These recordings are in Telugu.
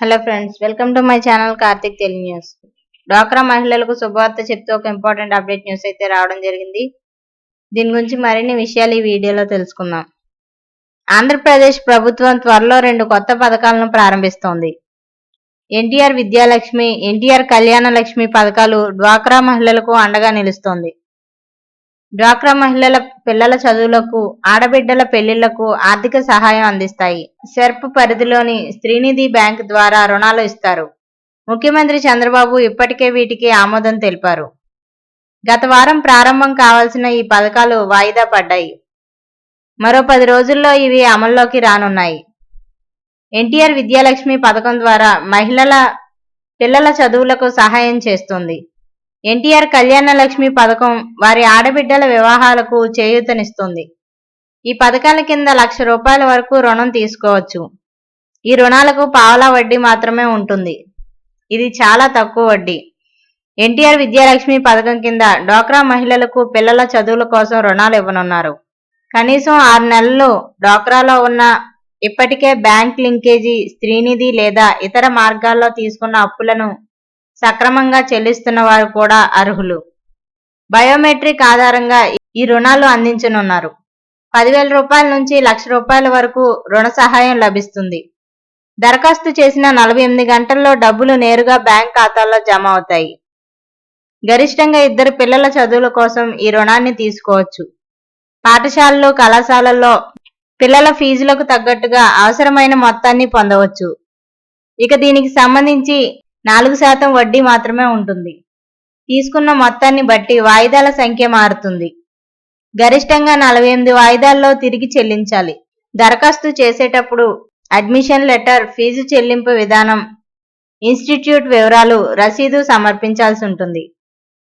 Hello friends welcome to my channel Karthik Telugu news డ్వాక్రా మహిళలకు శుభవార్త చెప్తూ ఒక ఇంపార్టెంట్ అప్డేట్ న్యూస్ అయితే రావడం జరిగింది. దీని గురించి మరిన్ని విషయాలు ఈ వీడియోలో తెలుసుకుందాం. ఆంధ్రప్రదేశ్ ప్రభుత్వం త్వరలో రెండు కొత్త పథకాలను ప్రారంభిస్తోంది. ఎన్టీఆర్ విద్యాలక్ష్మి ఎన్టీఆర్ కళ్యాణ లక్ష్మి పథకాలు డ్వాక్రా మహిళలకు అండగా నిలుస్తోంది. డ్వాక్రా మహిళల పిల్లల చదువులకు ఆడబిడ్డల పెళ్ళిళ్ళకు ఆర్థిక సహాయం అందిస్తాయి. సెర్ప్ పరిధిలోని స్త్రీనిధి బ్యాంక్ ద్వారా రుణాలు ఇస్తారు. ముఖ్యమంత్రి చంద్రబాబు ఇప్పటికే వీటికి ఆమోదం తెలిపారు. గత వారం ప్రారంభం కావాల్సిన ఈ పథకాలు వాయిదా పడ్డాయి. మరో పది రోజుల్లో ఇవి అమల్లోకి రానున్నాయి. ఎన్టీఆర్ విద్యాలక్ష్మి పథకం ద్వారా మహిళల పిల్లల చదువులకు సహాయం చేస్తుంది. ఎన్టీఆర్ కళ్యాణ లక్ష్మి పథకం వారి ఆడబిడ్డల వివాహాలకు చేయూతనిస్తుంది. ఈ పథకాల కింద లక్ష రూపాయల వరకు రుణం తీసుకోవచ్చు. ఈ రుణాలకు పావలా వడ్డీ మాత్రమే ఉంటుంది. ఇది చాలా తక్కువ వడ్డీ. ఎన్టీఆర్ విద్యాలక్ష్మి పథకం కింద డోక్రా మహిళలకు పిల్లల చదువుల కోసం రుణాలు ఇవ్వనున్నారు. కనీసం ఆరు నెలలు డోక్రాలో ఉన్న ఇప్పటికే బ్యాంక్ లింకేజీ స్త్రీనిధి లేదా ఇతర మార్గాల్లో తీసుకున్న అప్పులను సక్రమంగా చెల్లిస్తున్న వారు కూడా అర్హులు. బయోమెట్రిక్ ఆధారంగా ఈ రుణాలు అందించనున్నారు. పదివేల రూపాయల నుంచి లక్ష రూపాయల వరకు రుణ సహాయం లభిస్తుంది. దరఖాస్తు చేసిన నలభై ఎనిమిది గంటల్లో డబ్బులు నేరుగా బ్యాంక్ ఖాతాల్లో జమ అవుతాయి. గరిష్టంగా ఇద్దరు పిల్లల చదువుల కోసం ఈ రుణాన్ని తీసుకోవచ్చు. పాఠశాలలు కళాశాలల్లో పిల్లల ఫీజులకు తగ్గట్టుగా అవసరమైన మొత్తాన్ని పొందవచ్చు. ఇక దీనికి సంబంధించి నాలుగు శాతం వడ్డీ మాత్రమే ఉంటుంది. తీసుకున్న మొత్తాన్ని బట్టి వాయిదాల సంఖ్య మారుతుంది. గరిష్టంగా నలభై ఎనిమిది వాయిదాల్లో తిరిగి చెల్లించాలి. దరఖాస్తు చేసేటప్పుడు అడ్మిషన్ లెటర్ ఫీజు చెల్లింపు విధానం ఇన్స్టిట్యూట్ వివరాలు రసీదు సమర్పించాల్సి ఉంటుంది.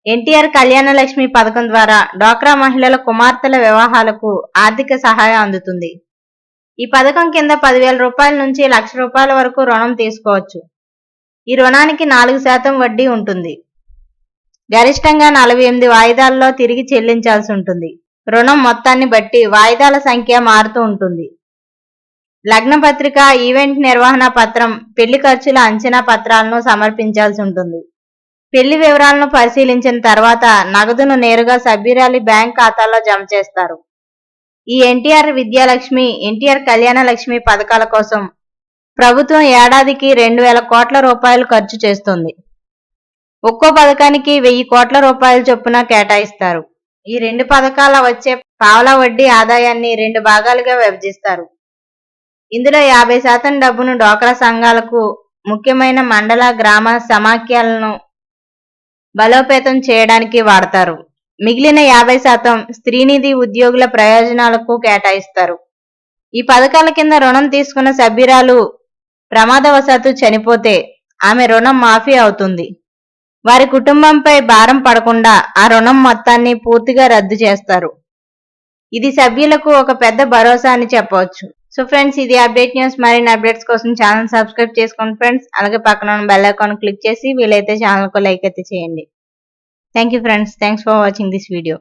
ఎన్టీఆర్ కళ్యాణ లక్ష్మి పథకం ద్వారా డ్వాక్రా మహిళల కుమార్తెల వివాహాలకు ఆర్థిక సహాయం అందుతుంది. ఈ పథకం కింద పదివేల రూపాయల నుంచి లక్ష రూపాయల వరకు రుణం తీసుకోవచ్చు. ఈ రుణానికి నాలుగు శాతం వడ్డీ ఉంటుంది. గరిష్టంగా నలభై ఎనిమిది వాయిదాల్లో తిరిగి చెల్లించాల్సి ఉంటుంది. రుణం మొత్తాన్ని బట్టి వాయిదాల సంఖ్య మారుతూ ఉంటుంది. లగ్న పత్రిక ఈవెంట్ నిర్వహణ పత్రం పెళ్ళి ఖర్చుల అంచనా పత్రాలను సమర్పించాల్సి ఉంటుంది. పెళ్ళి వివరాలను పరిశీలించిన తర్వాత నగదును నేరుగా సభ్యురాలి బ్యాంక్ ఖాతాలో జమ చేస్తారు. ఈ ఎన్టీఆర్ విద్యాలక్ష్మి ఎన్టీఆర్ కళ్యాణ లక్ష్మి పథకాల కోసం ప్రభుత్వం ఏడాదికి రెండు వేల కోట్ల రూపాయలు ఖర్చు చేస్తుంది. ఒక్కో పథకానికి వెయ్యి కోట్ల రూపాయల చొప్పున కేటాయిస్తారు. ఈ రెండు పథకాల వచ్చే పావలా వడ్డీ ఆదాయాన్ని రెండు భాగాలుగా విభజిస్తారు. ఇందులో యాభై శాతం డబ్బును డోక్రా సంఘాలకు ముఖ్యమైన మండల గ్రామ సమాఖ్యలను బలోపేతం చేయడానికి వాడతారు. మిగిలిన యాభై శాతం స్త్రీనిధి ఉద్యోగుల ప్రయోజనాలకు కేటాయిస్తారు. ఈ పథకాల కింద రుణం తీసుకున్న సభ్యురాలు ప్రమాదవశాత్తు చనిపోతే ఆమె రుణం మాఫీ అవుతుంది. వారి కుటుంబంపై భారం పడకుండా ఆ రుణం మొత్తాన్ని పూర్తిగా రద్దు చేస్తారు. ఇది సభ్యులకు ఒక పెద్ద భరోసా అని చెప్పవచ్చు. సో ఫ్రెండ్స్ ఇది అప్డేట్ న్యూస్. మరిన్ని అప్డేట్స్ కోసం ఛానల్ సబ్స్క్రైబ్ చేసుకోండి ఫ్రెండ్స్. అలాగే పక్కన ఉన్న బెల్ ఐకాన్ క్లిక్ చేసి వీలైతే ఛానల్కు లైక్ అయితే చేయండి. Thank you friends. Thanks for watching this video.